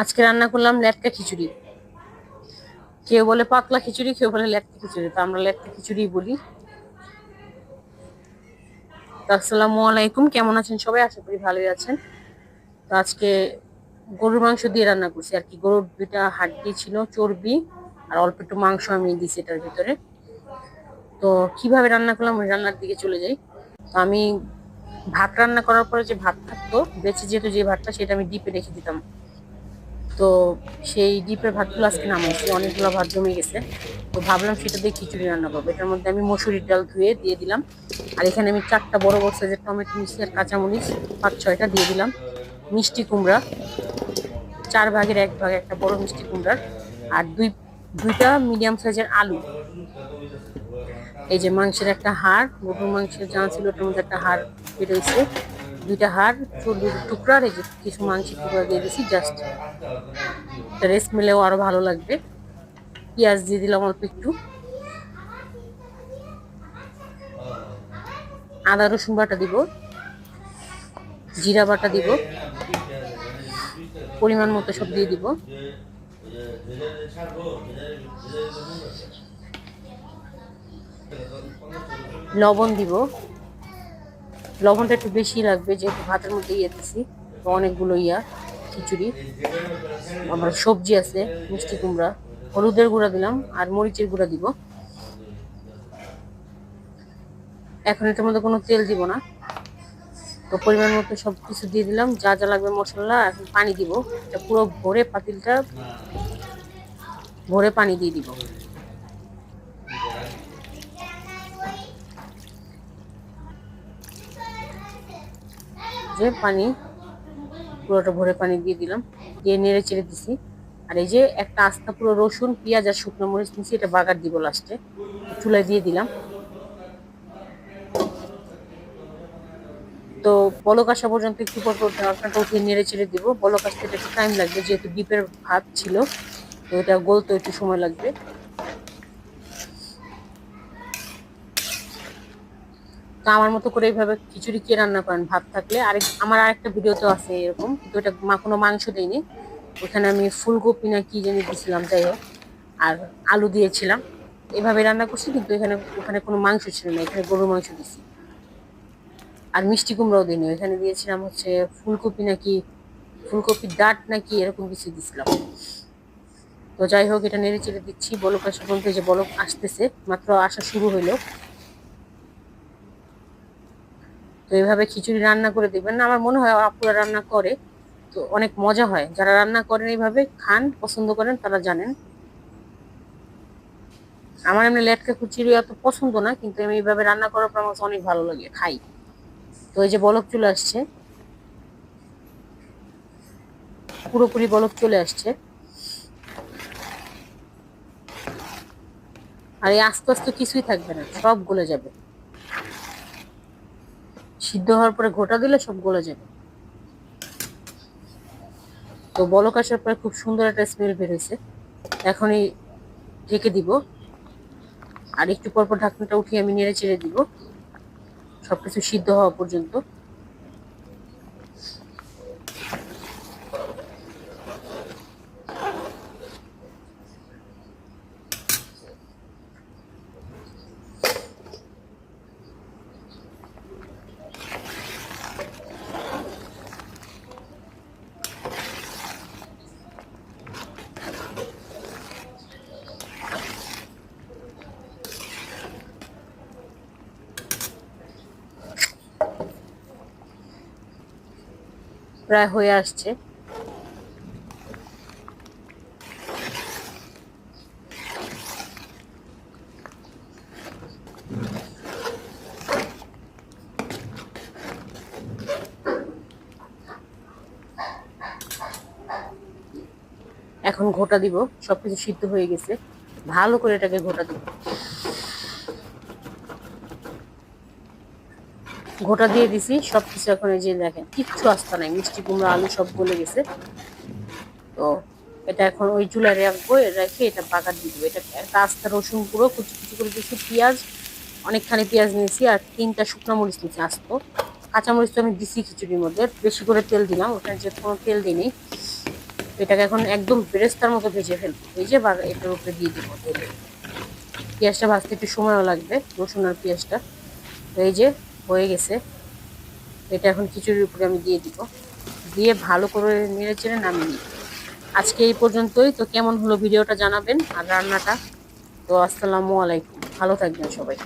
আজকে রান্না করলাম লেটকা খিচুড়ি। কেউ বলে পাতলা খিচুড়ি, কেউ বলে লেটকা খিচুড়ি। তো আমরা লেটকা খিচুড়ি বলি। আসসালামু আলাইকুম, কেমন আছেন সবাই? আশা করি ভালোই আছেন। তো আজকে গরুর মাংস দিয়ে রান্না করছি। আর কি গরুর দুইটা হাড্ডি ছিল, চর্বি, আর অল্প একটু মাংস আমি দিছি এটার ভিতরে। তো কীভাবে রান্না করলাম ওই রান্নার দিকে চলে যাই। তো আমি ভাত রান্না করার পরে যে ভাত থাকতো বেঁচে যেহেতু যে ভাতটা, সেটা আমি ডিপে রেখে দিতাম। তো সেই ডিপের ভাতগুলো আজকে নামাইছি, অনেকগুলো ভাত জমে গেছে। তো ভাবলাম সেটা দিয়ে খিচুড়ি রান্না করব। এটার মধ্যে আমি মসুরির ডাল ধুয়ে দিয়ে দিলাম। আর এখানে আমি চারটা বড় বড় সাইজের টমেটো মিশিয়ে আর কাঁচামরিচ, পাঁচ ছয়টা দিয়ে দিলাম। মিষ্টি কুমড়া, চার ভাগের এক ভাগ একটা বড় মিষ্টি কুমড়ার, আর দুই, দুইটা মিডিয়াম সাইজের আলু। এই যে মাংসের একটা হাড়, গরুর মাংসের জানা ছিল ওটার মধ্যে একটা হাড় বেরোইছে দুইটা হাড়, চর্বির টুকরা, আর কিছু মাংসের টুকরা দিয়ে দিয়েছি জাস্ট রেস্ট মিলেও আরও ভালো লাগবে। পেঁয়াজ দিয়ে দিলাম অল্প একটু। আদা, রসুন বাটা দিব। জিরা বাটা দিব। পরিমাণ মতো সব দিয়ে দিব। লবণ দিব। লবণটা একটু বেশি লাগবে, যেহেতু ভাতের মধ্যে ইয়ে দিছি অনেকগুলো ইয়া, খিচুড়ি। আমার সবজি আছে, মিষ্টি কুমড়া। হলুদের গুঁড়া দিলাম, আর মরিচের গুঁড়া দিব। এখন এটার মধ্যে কোনো তেল দিব না। তো পরিমাণ মতো সব কিছু দিয়ে দিলাম, যা যা লাগবে মশলা, এখন পানি দিব। পুরো ভরে পাতিলটা, ভরে পানি দিয়ে দিব। যে পানি, পুরোটা ভরে পানি দিয়ে দিলাম, দিয়ে নেড়ে চেড়ে দিছি। আর এই যে একটা আস্তা পুরো রসুন, পেঁয়াজ আর শুকনো মরিচ মিশিয়ে এটা বাগার দিব লাস্টে। চুলায় দিয়ে দিলাম। তো বলক আসা পর্যন্ত একটু পর পর ঢাকনাটা উঠিয়ে নেড়ে চেড়ে দিব। বলক আসতে একটু টাইম লাগবে, যেহেতু ডিপের ভাত ছিল, তো এটা গলতে একটু সময় লাগবে। তো আমার মতো করে এইভাবে খিচুড়ি কে রান্না করেন? ভাত থাকলে। আরেক, আমার আরেকটা ভিডিওতে আছে এরকম। কিন্তু এটা মা, কোনো মাংস দেয়নি ওখানে আমি ফুলকপি না কি জানি দিয়েছিলাম যাই হোক। আর আলু দিয়েছিলাম। এভাবে রান্না করছি, কিন্তু এখানে, ওখানে কোনো মাংস ছিল না। এখানে গরুর মাংস দিছি। আর মিষ্টি কুমড়াও দিইনি। এখানে দিয়েছিলাম হচ্ছে ফুলকপি নাকি ফুলকপির ডাট নাকি এরকম কিছু দিছিলাম। তো যাই হোক, এটা নেড়ে চেড়ে দিচ্ছি। বলক আসা পর্যন্ত যে বলক আসতেছে, মাত্র আসা শুরু হইল। তো এইভাবে খিচুড়ি রান্না করে দেখবেন না, আমার মনে হয় আপুরা রান্না করে। তো অনেক মজা হয়। যারা রান্না করেন এইভাবে খান, পছন্দ করেন, তারা জানেন। আমার এমনি লেটকা খিচুড়ি অত পছন্দ না, কিন্তু আমি এইভাবে রান্না করার পর আমার অনেক ভালো লাগে, খাই। তো এই যে বলক চলে আসছে। পুরোপুরি বলক চলে আসছে। আর এই আস্তে আস্তে কিছুই থাকবে না, সব গলে যাবে। সিদ্ধ হওয়ার পরে ঘোটা দিলে সব গলে যাবে। তো বলক আসার পরে খুব সুন্দর একটা স্মেল বেরোয়েছে এখনই ঢেকে দিব। আর একটু পর পর ঢাকনাটা উঠিয়ে আমি নেড়ে চেড়ে দিব। সবকিছু সিদ্ধ হওয়া পর্যন্ত। প্রায় হয়ে আসছে। এখন ঘোটা দিব, সবকিছু সিদ্ধ হয়ে গেছে। ভালো করে এটাকে ঘোটা দিব। ঘোটা দিয়ে দিছি সব কিছু এখন এই যে দেখেন, কিচ্ছু আসতে নাই, মিষ্টি কুমড়া, আলু সব গলে গেছে। তো এটা এখন ওই চুলায় রাখব, রেখে এটা বাগার দিয়ে দেবো। এটা একটা আস্তা রসুন পুরো কুচি কুচি করে দিয়েছি, পেঁয়াজ, অনেকখানি পেঁয়াজ নিয়েছি, আর তিনটা শুকনো মরিচ নিয়েছি আস্ত। কাঁচামরিচ তো আমি দিছি খিচুড়ির মধ্যে, বেশি করে তেল দিলাম, ওখানে যে কোনো তেল দিইনি। এটাকে এখন একদম বেরেস্তার মতো ভেজে ফেলব, ভেজে বা এটার উপরে দিয়ে দিব তেলে। পেঁয়াজটা ভাজতে একটু সময়ও লাগবে, রসুন আর পেঁয়াজটা। এই যে হয়ে গেছে। এটা এখন খিচুড়ির উপরে আমি দিয়ে দিব। দিয়ে ভালো করে নেড়ে চেড়ে নিব। আজকে এই পর্যন্তই। তো কেমন হলো ভিডিওটা জানাবেন আর রান্নাটা? তো আসসালামু আলাইকুম। ভালো থাকবেন সবাই।